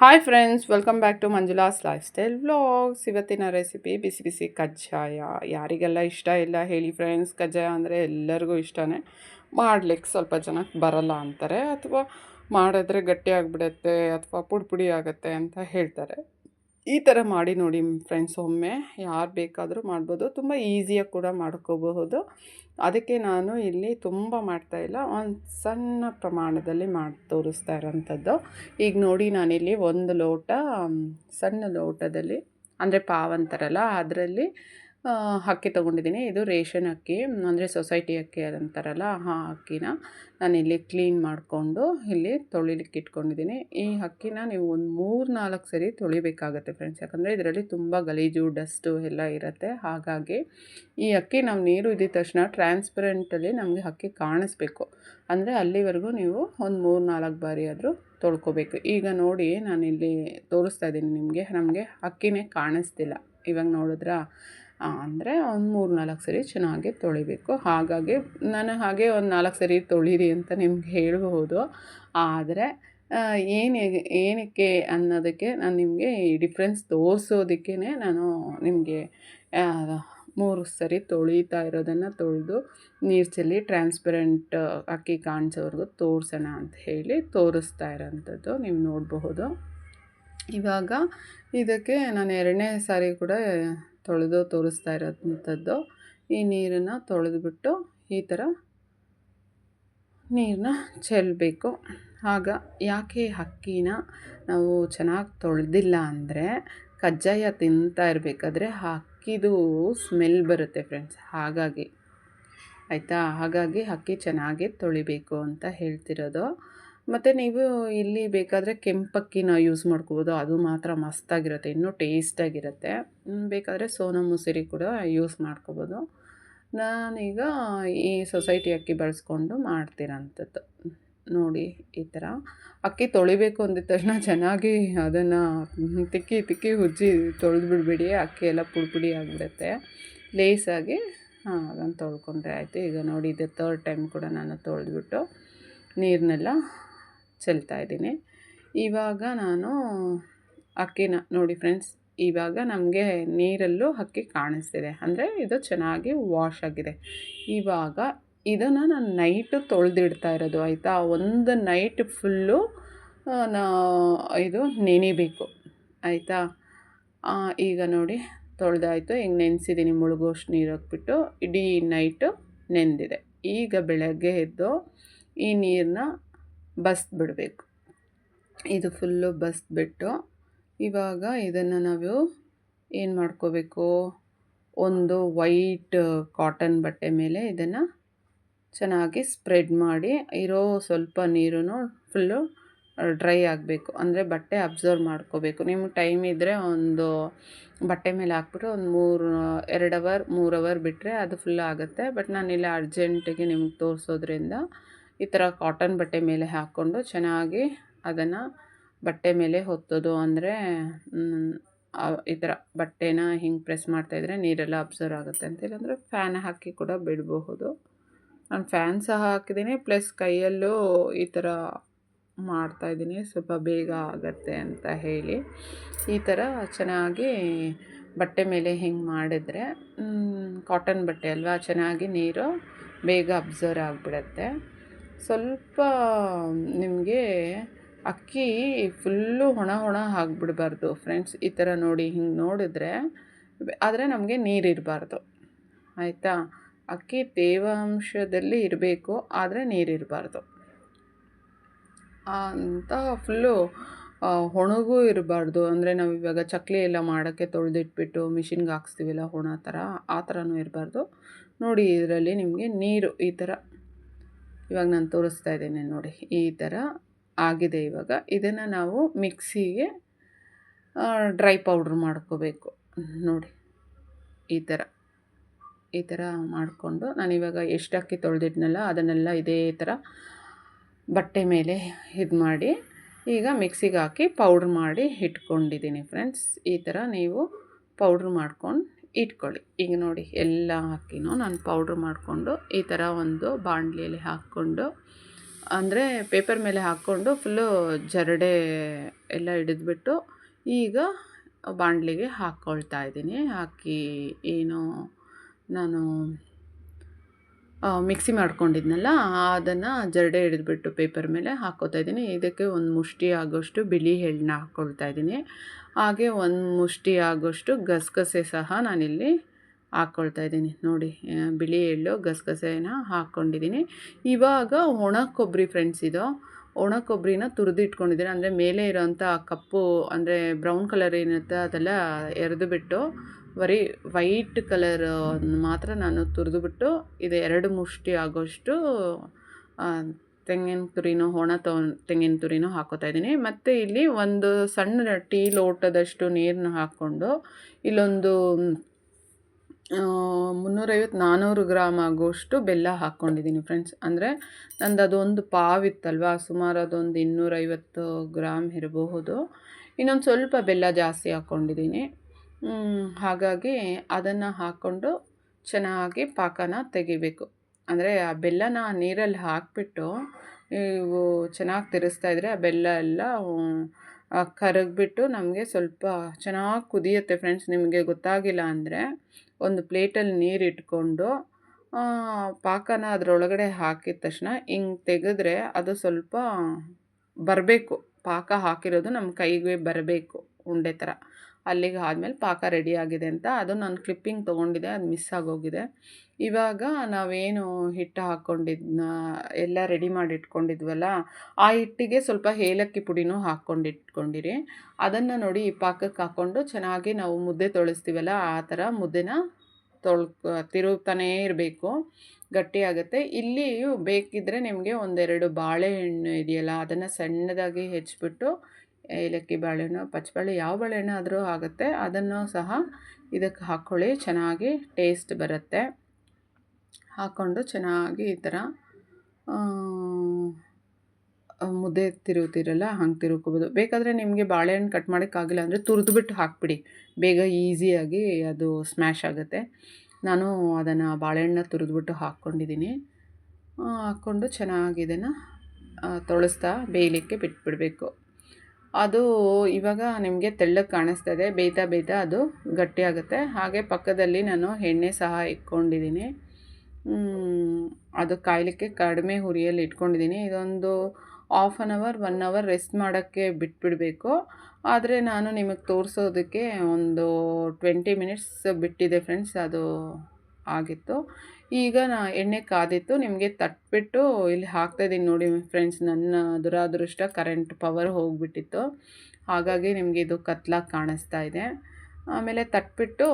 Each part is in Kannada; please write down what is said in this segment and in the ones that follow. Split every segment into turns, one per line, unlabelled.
Hi friends welcome back to ಮಂಜುಲಾಸ್ lifestyle vlogs ಇವತ್ತಿನ ರೆಸಿಪಿ ಬಿಸಿ ಬಿಸಿ ಕಜ್ಜಾಯ. ಯಾರಿಗೆಲ್ಲ ಇಷ್ಟ ಇಲ್ಲ ಹೇಳಿ ಫ್ರೆಂಡ್ಸ್ ಕಜ್ಜಾಯ ಅಂದರೆ ಎಲ್ಲರಿಗೂ ಇಷ್ಟನೇ. ಮಾಡ್ಲಿಕ್ಕೆ ಸ್ವಲ್ಪ ಜನಕ್ಕೆ ಬರಲ್ಲ ಅಂತಾರೆ, ಅಥವಾ ಮಾಡಿದ್ರೆ ಗಟ್ಟಿ ಆಗಿಬಿಡುತ್ತೆ, ಅಥವಾ ಪುಡಿ ಪುಡಿ ಆಗುತ್ತೆ ಅಂತ ಹೇಳ್ತಾರೆ. ಈ ಥರ ಮಾಡಿ ನೋಡಿ ಫ್ರೆಂಡ್ಸ್ ಒಮ್ಮೆ, ಯಾರು ಬೇಕಾದರೂ ಮಾಡ್ಬೋದು. ತುಂಬ ಈಸಿಯಾಗಿ ಕೂಡ ಮಾಡ್ಕೋಬಹುದು. ಅದಕ್ಕೆ ನಾನು ಇಲ್ಲಿ ತುಂಬ ಮಾಡ್ತಾಯಿಲ್ಲ ಒಂದು ಸಣ್ಣ ಪ್ರಮಾಣದಲ್ಲಿ ಮಾಡಿ ತೋರಿಸ್ತಾ ಇರೋಂಥದ್ದು. ಈಗ ನೋಡಿ ನಾನಿಲ್ಲಿ ಒಂದು ಲೋಟ ಸಣ್ಣ ಲೋಟದಲ್ಲಿ, ಅಂದರೆ ಪಾವ್ ಅದರಲ್ಲಿ ಅಕ್ಕಿ ತೊಗೊಂಡಿದ್ದೀನಿ. ಇದು ರೇಷನ್ ಅಕ್ಕಿ ಅಂದರೆ ಸೊಸೈಟಿ ಅಕ್ಕಿ ಅಂತಾರಲ್ಲ ಆ ಅಕ್ಕಿನ ನಾನಿಲ್ಲಿ ಕ್ಲೀನ್ ಮಾಡಿಕೊಂಡು ಇಲ್ಲಿ ತೊಳಿಲಿಕ್ಕೆ ಇಟ್ಕೊಂಡಿದ್ದೀನಿ. ಈ ಅಕ್ಕಿನ ನೀವು ಒಂದು ಮೂರು ನಾಲ್ಕು ಸರಿ ತೊಳಿಬೇಕಾಗತ್ತೆ ಫ್ರೆಂಡ್ಸ್ ಯಾಕಂದರೆ ಇದರಲ್ಲಿ ತುಂಬ ಗಲೀಜು ಡಸ್ಟು ಎಲ್ಲ ಇರುತ್ತೆ. ಹಾಗಾಗಿ ಈ ಅಕ್ಕಿ ನಾವು ನೀರು ಇದ್ದಿದ ತಕ್ಷಣ ಟ್ರಾನ್ಸ್ಪರೆಂಟಲ್ಲಿ ನಮಗೆ ಅಕ್ಕಿ ಕಾಣಿಸ್ಬೇಕು. ಅಂದರೆ ಅಲ್ಲಿವರೆಗೂ ನೀವು ಒಂದು ಮೂರು ನಾಲ್ಕು ಬಾರಿ ಆದರೂ ತೊಳ್ಕೊಬೇಕು. ಈಗ ನೋಡಿ ನಾನಿಲ್ಲಿ ತೋರಿಸ್ತಾ ಇದ್ದೀನಿ ನಿಮಗೆ. ನಮಗೆ ಅಕ್ಕಿನೇ ಕಾಣಿಸ್ತಿಲ್ಲ. ಇವಾಗ ನೋಡಿದ್ರಾ? ಅಂದರೆ ಒಂದು ಮೂರು ನಾಲ್ಕು ಸರಿ ಚೆನ್ನಾಗಿ ತೊಳಿಬೇಕು. ಹಾಗಾಗಿ ನಾನು ಹಾಗೆ ಒಂದು ನಾಲ್ಕು ಸರಿ ತೊಳೀರಿ ಅಂತ ನಿಮ್ಗೆ ಹೇಳಬಹುದು. ಆದರೆ ಏನು ಏನಕ್ಕೆ ಅನ್ನೋದಕ್ಕೆ ನಾನು ನಿಮಗೆ ಈ ಡಿಫ್ರೆನ್ಸ್ ತೋರಿಸೋದಕ್ಕೇ ನಾನು ನಿಮಗೆ ಮೂರು ಸರಿ ತೊಳಿತಾ ಇರೋದನ್ನು ತೊಳೆದು ನೀರು ಚೆಲ್ಲಿ ಟ್ರಾನ್ಸ್ಪರೆಂಟ್ ಅಕ್ಕಿ ಕಾಣಿಸೋವರೆಗೂ ತೋರಿಸೋಣ ಅಂತ ಹೇಳಿ ತೋರಿಸ್ತಾ ಇರೋಂಥದ್ದು ನೀವು ನೋಡಬಹುದು. ಇವಾಗ ಇದಕ್ಕೆ ನಾನು ಎರಡನೇ ಸಾರಿ ಕೂಡ ತೊಳೆದು ತೋರಿಸ್ತಾ ಇರೋಂಥದ್ದು. ಈ ನೀರನ್ನು ತೊಳೆದುಬಿಟ್ಟು ಈ ಥರ ನೀರನ್ನ ಚೆಲ್ಲಬೇಕು ಆಗ ಯಾಕೆ ಅಕ್ಕಿನ ನಾವು ಚೆನ್ನಾಗಿ ತೊಳೆದಿಲ್ಲ ಅಂದರೆ ಕಜ್ಜಾಯ ತಿಂತಾ ಇರಬೇಕಾದ್ರೆ ಅಕ್ಕಿದು ಸ್ಮೆಲ್ ಬರುತ್ತೆ ಫ್ರೆಂಡ್ಸ್, ಹಾಗಾಗಿ. ಆಯಿತಾ? ಹಾಗಾಗಿ ಅಕ್ಕಿ ಚೆನ್ನಾಗಿ ತೊಳಿಬೇಕು ಅಂತ ಹೇಳ್ತಿರೋದು. ಮತ್ತು ನೀವು ಇಲ್ಲಿ ಬೇಕಾದರೆ ಕೆಂಪಕ್ಕಿನ ಯೂಸ್ ಮಾಡ್ಕೋಬೋದು. ಅದು ಮಾತ್ರ ಮಸ್ತಾಗಿರುತ್ತೆ, ಇನ್ನೂ ಟೇಸ್ಟಾಗಿರುತ್ತೆ ಬೇಕಾದರೆ ಸೋನಾ ಮುಸಿರಿ ಕೂಡ ಯೂಸ್ ಮಾಡ್ಕೋಬೋದು. ನಾನೀಗ ಈ ಸೊಸೈಟಿ ಅಕ್ಕಿ ಬಳಸ್ಕೊಂಡು ಮಾಡ್ತಿರೋಂಥದ್ದು ನೋಡಿ, ಈ ಥರ ಅಕ್ಕಿ ತೊಳಿಬೇಕು ಅಂದಿದ ತಕ್ಷಣ ಚೆನ್ನಾಗಿ ಅದನ್ನು ತಿಕ್ಕಿ ತಿಕ್ಕಿ ಉಜ್ಜಿ ತೊಳೆದು ಬಿಡಬೇಡಿ. ಅಕ್ಕಿ ಎಲ್ಲ ಪುಡಿ ಪುಡಿ ಆಗಿಬಿಡುತ್ತೆ. ಲೇಸಾಗಿ, ಹಾಂ, ಅದನ್ನು ತೊಳ್ಕೊಂಡ್ರೆ ಆಯಿತು. ಈಗ ನೋಡಿ, ಇದು ತರ್ಡ್ ಟೈಮ್ ಕೂಡ ನಾನು ತೊಳೆದ್ಬಿಟ್ಟು ನೀರನ್ನೆಲ್ಲ ಚೆಲ್ತಾ ಇದ್ದೀನಿ. ಇವಾಗ ನಾನು ಅಕ್ಕಿನ, ನೋಡಿ ಫ್ರೆಂಡ್ಸ್ ಇವಾಗ ನಮಗೆ ನೀರಲ್ಲೂ ಅಕ್ಕಿ ಕಾಣಿಸ್ತಿದೆ. ಅಂದರೆ ಇದು ಚೆನ್ನಾಗಿ ವಾಶ್ ಆಗಿದೆ. ಇವಾಗ ಇದನ್ನು ನಾನು ನೈಟು ತೊಳೆದಿಡ್ತಾ ಇರೋದು, ಆಯಿತಾ? ಒಂದು ನೈಟ್ ಫುಲ್ಲು ನಾ, ಇದು ನೆನಿಬೇಕು, ಆಯಿತಾ? ಈಗ ನೋಡಿ ತೊಳೆದಾಯಿತು. ಈಗ ನೆನೆಸಿದ್ದೀನಿ ಮುಳುಗೋಷ್ಟು ನೀರು ಹಾಕ್ಬಿಟ್ಟು. ಇಡೀ ನೈಟು ನೆಂದಿದೆ. ಈಗ ಬೆಳಗ್ಗೆ ಎದ್ದು ಈ ನೀರನ್ನ ಬಸ್ಬಿಡಬೇಕು. ಇದು ಫುಲ್ಲು ಬಸ್ಬಿಟ್ಟು ಇವಾಗ ಇದನ್ನು ನಾವು ಏನು ಮಾಡ್ಕೋಬೇಕು? ಒಂದು ವೈಟ್ ಕಾಟನ್ ಬಟ್ಟೆ ಮೇಲೆ ಇದನ್ನು ಚೆನ್ನಾಗಿ ಸ್ಪ್ರೆಡ್ ಮಾಡಿ ಇರೋ ಸ್ವಲ್ಪ ನೀರು ಫುಲ್ಲು ಡ್ರೈ ಆಗಬೇಕು. ಅಂದರೆ ಬಟ್ಟೆ ಅಬ್ಸರ್ವ್ ಮಾಡ್ಕೋಬೇಕು. ನಿಮ್ಗೆ ಟೈಮ್ ಇದ್ದರೆ ಒಂದು ಬಟ್ಟೆ ಮೇಲೆ ಹಾಕ್ಬಿಟ್ಟು ಒಂದು ಮೂರು ಎರಡು ಅವರ್ ಮೂರು ಅವರ್ ಬಿಟ್ಟರೆ ಅದು ಫುಲ್ ಆಗುತ್ತೆ. ಬಟ್ ನಾನಿಲ್ಲ ಅರ್ಜೆಂಟಿಗೆ ನಿಮ್ಗೆ ತೋರಿಸೋದ್ರಿಂದ ಈ ಥರ ಕಾಟನ್ ಬಟ್ಟೆ ಮೇಲೆ ಹಾಕ್ಕೊಂಡು ಚೆನ್ನಾಗಿ ಅದನ್ನು ಬಟ್ಟೆ ಮೇಲೆ ಹೊತ್ತೋದು ಅಂದರೆ ಈ ಥರ ಬಟ್ಟೆನ ಹಿಂಗೆ ಪ್ರೆಸ್ ಮಾಡ್ತಾಯಿದ್ರೆ ನೀರೆಲ್ಲ ಅಬ್ಸರ್ವ್ ಆಗುತ್ತೆ ಅಂತ. ಇಲ್ಲಾಂದರೆ ಫ್ಯಾನ್ ಹಾಕಿ ಕೂಡ ಬಿಡಬಹುದು. ನಾನು ಫ್ಯಾನ್ ಸಹ ಹಾಕಿದ್ದೀನಿ ಪ್ಲಸ್ ಕೈಯಲ್ಲೂ ಈ ಥರ ಮಾಡ್ತಾಯಿದ್ದೀನಿ ಸ್ವಲ್ಪ ಬೇಗ ಆಗುತ್ತೆ ಅಂತ ಹೇಳಿ ಈ ಥರ ಚೆನ್ನಾಗಿ ಬಟ್ಟೆ ಮೇಲೆ ಹಿಂಗೆ ಮಾಡಿದರೆ ಕಾಟನ್ ಬಟ್ಟೆ ಅಲ್ವಾ, ಚೆನ್ನಾಗಿ ನೀರು ಬೇಗ ಅಬ್ಸರ್ವ್ ಆಗಿಬಿಡತ್ತೆ. ಸ್ವಲ್ಪ ನಿಮಗೆ ಅಕ್ಕಿ ಫುಲ್ಲು ಒಣ ಹೊಣ ಆಗಿಬಿಡ್ಬಾರ್ದು ಫ್ರೆಂಡ್ಸ್ ಈ ಥರ ನೋಡಿ ಹಿಂಗೆ ನೋಡಿದ್ರೆ. ಆದರೆ ನಮಗೆ ನೀರಿರಬಾರ್ದು ಆಯಿತಾ? ಅಕ್ಕಿ ತೇವಾಂಶದಲ್ಲಿ ಇರಬೇಕು, ಆದರೆ ನೀರಿರಬಾರ್ದು ಅಂತ ಫುಲ್ಲು ಒಣಗೂ ಇರಬಾರ್ದು. ಅಂದರೆ ನಾವು ಇವಾಗ ಚಕ್ಲಿ ಎಲ್ಲ ಮಾಡೋಕ್ಕೆ ತೊಳೆದಿಟ್ಬಿಟ್ಟು ಮಿಷಿನ್ಗೆ ಹಾಕ್ಸ್ತೀವಲ್ಲ, ಒಣ ಥರ, ಆ ಥರನೂ ಇರಬಾರ್ದು. ನೋಡಿ ಇದರಲ್ಲಿ ನಿಮಗೆ ನೀರು ಈ ಥರ ಇವಾಗ ನಾನು ತೋರಿಸ್ತಾ ಇದ್ದೀನಿ ನೋಡಿ, ಈ ಥರ ಆಗಿದೆ ಇವಾಗ. ಇದನ್ನು ನಾವು ಮಿಕ್ಸಿಗೆ ಡ್ರೈ ಪೌಡ್ರ್ ಮಾಡ್ಕೋಬೇಕು. ನೋಡಿ, ಈ ಥರ ಈ ಥರ ಮಾಡಿಕೊಂಡು ನಾನಿವಾಗ ಎಷ್ಟು ಅಕ್ಕಿ ತೊಳೆದಿದ್ನಲ್ಲ, ಅದನ್ನೆಲ್ಲ ಇದೇ ಥರ ಬಟ್ಟೆ ಮೇಲೆ ಇದು ಮಾಡಿ, ಈಗ ಮಿಕ್ಸಿಗೆ ಹಾಕಿ ಪೌಡ್ರ್ ಮಾಡಿ ಇಟ್ಕೊಂಡಿದ್ದೀನಿ ಫ್ರೆಂಡ್ಸ್. ಈ ಥರ ನೀವು ಪೌಡ್ರ್ ಮಾಡ್ಕೊಂಡು ಇಟ್ಕೊಳ್ಳಿ. ಈಗ ನೋಡಿ, ಎಲ್ಲ ಹಾಕಿನೂ ನಾನು ಪೌಡ್ರ್ ಮಾಡಿಕೊಂಡು ಈ ಥರ ಒಂದು ಬಾಣಲಿಯಲ್ಲಿ ಹಾಕ್ಕೊಂಡು, ಅಂದರೆ ಪೇಪರ್ ಮೇಲೆ ಹಾಕ್ಕೊಂಡು ಫುಲ್ಲು ಜರಡೆ ಎಲ್ಲ ಹಿಡಿದ್ಬಿಟ್ಟು ಈಗ ಬಾಣಲಿಗೆ ಹಾಕ್ಕೊಳ್ತಾ ಇದ್ದೀನಿ. ಹಾಕಿ ಏನು ನಾನು ಮಿಕ್ಸಿ ಮಾಡ್ಕೊಂಡಿದ್ನಲ್ಲ, ಅದನ್ನು ಜರಡೆ ಹಿಡಿದ್ಬಿಟ್ಟು ಪೇಪರ್ ಮೇಲೆ ಹಾಕ್ಕೋತಾ ಇದ್ದೀನಿ. ಇದಕ್ಕೆ ಒಂದು ಮುಷ್ಟಿ ಆಗೋಷ್ಟು ಬಿಳಿ ಎಳ್ಳನ್ನ ಹಾಕ್ಕೊಳ್ತಾ ಇದ್ದೀನಿ. ಹಾಗೆ ಒಂದು ಮುಷ್ಟಿ ಆಗೋಷ್ಟು ಗಸಗಸೆ ಸಹ ನಾನಿಲ್ಲಿ ಹಾಕ್ಕೊಳ್ತಾ ಇದ್ದೀನಿ. ನೋಡಿ ಬಿಳಿ ಎಳ್ಳು ಗಸಗಸೆಯನ್ನು ಹಾಕ್ಕೊಂಡಿದ್ದೀನಿ ಇವಾಗ ಒಣ ಕೊಬ್ಬರಿ ಫ್ರೆಂಡ್ಸ್ ಇದು. ಒಣ ಕೊಬ್ಬರಿನ ತುರಿದಿಟ್ಕೊಂಡಿದ್ದೀನಿ. ಅಂದರೆ ಮೇಲೆ ಇರೋಂಥ ಕಪ್ಪು, ಅಂದರೆ ಬ್ರೌನ್ ಕಲರ್ ಏನಿರುತ್ತೆ ಅದೆಲ್ಲ ಎರೆದು ಬಿಟ್ಟು, ಬರೀ ವೈಟ್ ಕಲರ್ ಮಾತ್ರ ನಾನು ತುರಿದುಬಿಟ್ಟು ಇದು ಎರಡು ಮುಷ್ಟಿ ಆಗೋಷ್ಟು ತೆಂಗಿನ ತುರಿನೋ ಒಣ ತೆಂಗಿನ ತುರಿನೂ ಹಾಕೋತಾ ಇದ್ದೀನಿ. ಮತ್ತು ಇಲ್ಲಿ ಒಂದು ಸಣ್ಣ ಟೀ ಲೋಟದಷ್ಟು ನೀರನ್ನ ಹಾಕ್ಕೊಂಡು ಇಲ್ಲೊಂದು ಮುನ್ನೂರೈವತ್ತು ನಾನ್ನೂರು ಗ್ರಾಮ್ ಆಗುವಷ್ಟು ಬೆಲ್ಲ ಹಾಕ್ಕೊಂಡಿದ್ದೀನಿ ಫ್ರೆಂಡ್ಸ್. ಅಂದರೆ ನಂದು ಅದೊಂದು ಪಾವಿತ್ತಲ್ವ? ಸುಮಾರು ಅದೊಂದು ಇನ್ನೂರೈವತ್ತು ಗ್ರಾಮ್ ಇರಬಹುದು. ಇನ್ನೊಂದು ಸ್ವಲ್ಪ ಬೆಲ್ಲ ಜಾಸ್ತಿ ಹಾಕ್ಕೊಂಡಿದ್ದೀನಿ. ಹಾಗಾಗಿ ಅದನ್ನು ಹಾಕ್ಕೊಂಡು ಚೆನ್ನಾಗಿ ಪಾಕನ ತೆಗಿಬೇಕು. ಅಂದರೆ ಆ ಬೆಲ್ಲನ ನೀರಲ್ಲಿ ಹಾಕಿಬಿಟ್ಟು ನೀವು ಚೆನ್ನಾಗಿ ತಿರುಸ್ತಾ ಇದ್ದರೆ ಆ ಬೆಲ್ಲ ಎಲ್ಲ ಕರಗಿಬಿಟ್ಟು ನಮಗೆ ಸ್ವಲ್ಪ ಚೆನ್ನಾಗಿ ಕುದಿಯುತ್ತೆ ಫ್ರೆಂಡ್ಸ್ ನಿಮಗೆ ಗೊತ್ತಾಗಿಲ್ಲ ಅಂದರೆ ಒಂದು ಪ್ಲೇಟಲ್ಲಿ ನೀರು ಇಟ್ಕೊಂಡು ಪಾಕನ ಅದರೊಳಗಡೆ ಹಾಕಿದ ತಕ್ಷಣ ಹಿಂಗೆ ತೆಗೆದ್ರೆ ಅದು ಸ್ವಲ್ಪ ಬರಬೇಕು. ಪಾಕ ಹಾಕಿರೋದು ನಮ್ಮ ಕೈಗೆ ಬರಬೇಕು ಉಂಡೆ ಥರ ಅಲ್ಲಿಗೆ ಆದಮೇಲೆ ಪಾಕ ರೆಡಿ ಆಗಿದೆ ಅಂತ. ಅದು ನಾನು ಕ್ಲಿಪ್ಪಿಂಗ್ ತೊಗೊಂಡಿದ್ದೆ, ಅದು ಮಿಸ್ ಆಗೋಗಿದೆ. ಇವಾಗ ನಾವೇನು ಹಿಟ್ಟು ಹಾಕ್ಕೊಂಡಿದ್ನ ಎಲ್ಲ ರೆಡಿ ಮಾಡಿ ಇಟ್ಕೊಂಡಿದ್ವಲ್ಲ ಆ ಹಿಟ್ಟಿಗೆ ಸ್ವಲ್ಪ ಏಲಕ್ಕಿ ಪುಡಿನೂ ಹಾಕ್ಕೊಂಡು ಇಟ್ಕೊಂಡಿರಿ ಅದನ್ನು ನೋಡಿ ಈ ಪಾಕಕ್ಕೆ ಹಾಕ್ಕೊಂಡು ಚೆನ್ನಾಗಿ ನಾವು ಮುದ್ದೆ ತೊಳಿಸ್ತೀವಲ್ಲ, ಆ ಥರ ಮುದ್ದೆನ ತೊಳ್, ತಿರುಗ್ತಾನೇ ಇರಬೇಕು. ಗಟ್ಟಿಯಾಗುತ್ತೆ ಇಲ್ಲಿ ಬೇಕಿದ್ದರೆ ನಿಮಗೆ ಒಂದೆರಡು ಬಾಳೆಹಣ್ಣು ಇದೆಯಲ್ಲ, ಅದನ್ನು ಸಣ್ಣದಾಗಿ ಹೆಚ್ಚಿಬಿಟ್ಟು ಏಲಕ್ಕಿ ಬಾಳೆಹಣ್ಣು ಪಚ್ಚಬಾಳೆ ಯಾವ ಬಾಳೆಹಣ್ಣು ಆದರೂ ಆಗುತ್ತೆ. ಅದನ್ನು ಸಹ ಇದಕ್ಕೆ ಹಾಕ್ಕೊಳ್ಳಿ ಚೆನ್ನಾಗಿ ಟೇಸ್ಟ್ ಬರುತ್ತೆ. ಹಾಕ್ಕೊಂಡು ಚೆನ್ನಾಗಿ ಈ ಥರ ಮುದ್ದೆ ತಿರುತ್ತಿರಲ್ಲ ಹಂಗೆ ತಿರುಕೋಬೋದು ಬೇಕಾದರೆ ನಿಮಗೆ ಬಾಳೆಹಣ್ಣು ಕಟ್ ಮಾಡೋಕ್ಕಾಗಿಲ್ಲ ಅಂದರೆ ತುರಿದ್ಬಿಟ್ಟು ಹಾಕ್ಬಿಡಿ. ಬೇಗ ಈಸಿಯಾಗಿ ಅದು ಸ್ಮ್ಯಾಶ್ ಆಗುತ್ತೆ. ನಾನು ಅದನ್ನು ಬಾಳೆಹಣ್ಣ ತುರಿದ್ಬಿಟ್ಟು ಹಾಕ್ಕೊಂಡಿದ್ದೀನಿ. ಹಾಕ್ಕೊಂಡು ಚೆನ್ನಾಗಿ ಇದನ್ನು ತೊಳಸ್ತಾ ಬೇಯಲಿಕ್ಕೆ ಬಿಟ್ಬಿಡಬೇಕು. ಅದು ಇವಾಗ ನಿಮಗೆ ತೆಳ್ಳಗೆ ಕಾಣಿಸ್ತಾ ಇದೆ ಬೇಯ್ತಾ ಬೇಯ್ತಾ ಅದು ಗಟ್ಟಿಯಾಗುತ್ತೆ. ಹಾಗೆ ಪಕ್ಕದಲ್ಲಿ ನಾನು ಎಣ್ಣೆ ಸಹ ಇಟ್ಕೊಂಡಿದ್ದೀನಿ. ಅದು ಕಾಯಲಿಕ್ಕೆ ಕಡಿಮೆ ಹುರಿಯಲ್ಲಿ ಇಟ್ಕೊಂಡಿದ್ದೀನಿ. ಇದೊಂದು half an hour one hour rest ಮಾಡೋಕ್ಕೆ ಬಿಟ್ಬಿಡಬೇಕು. ಆದರೆ ನಾನು ನಿಮಗೆ ತೋರಿಸೋದಕ್ಕೆ ಒಂದು ಟ್ವೆಂಟಿ ಮಿನಿಟ್ಸ್ ಬಿಟ್ಟಿದೆ ಫ್ರೆಂಡ್ಸ್ ಅದು ಆಗಿತ್ತು. ಈಗ ನಾ ಎಣ್ಣೆ ಕಾದಿತ್ತು, ನಿಮಗೆ ತಟ್ಬಿಟ್ಟು ಇಲ್ಲಿ ಹಾಕ್ತಾಯಿದ್ದೀನಿ ನೋಡಿ ಫ್ರೆಂಡ್ಸ್ ನನ್ನ ದುರಾದೃಷ್ಟ ಕರೆಂಟ್ ಪವರ್ ಹೋಗಿಬಿಟ್ಟಿತ್ತು. ಹಾಗಾಗಿ ನಿಮಗೆ ಇದು ಕತ್ಲಾಗಿ ಕಾಣಿಸ್ತಾ ಇದೆ. ಆಮೇಲೆ ತಟ್ಬಿಟ್ಟು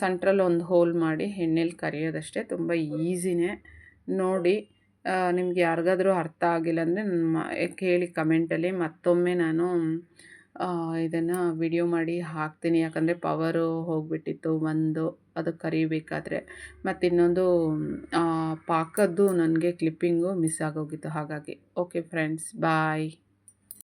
ಸೆಂಟ್ರಲ್ಲಿ ಒಂದು ಹೋಲ್ ಮಾಡಿ ಎಣ್ಣೆಲಿ ಕರಿಯೋದಷ್ಟೇ ತುಂಬ ಈಸಿನೇ. ನೋಡಿ ನಿಮ್ಗೆ ಯಾರಿಗಾದರೂ ಅರ್ಥ ಆಗಿಲ್ಲ ಅಂದರೆ ಕೇಳಿ ಕಮೆಂಟಲ್ಲಿ ಮತ್ತೊಮ್ಮೆ ನಾನು ಇದನ್ನು ವಿಡಿಯೋ ಮಾಡಿ ಹಾಕ್ತೀನಿ. ಯಾಕಂದರೆ ಪವರು ಹೋಗಿಬಿಟ್ಟಿತ್ತು ಒಂದು, ಅದು ಕರಿಬೇಕಾದ್ರೆ. ಮತ್ತು ಇನ್ನೊಂದು ಪಾಕದ್ದು ನನಗೆ ಕ್ಲಿಪ್ಪಿಂಗು ಮಿಸ್ ಆಗೋಗಿತ್ತು ಹಾಗಾಗಿ. Okay friends bye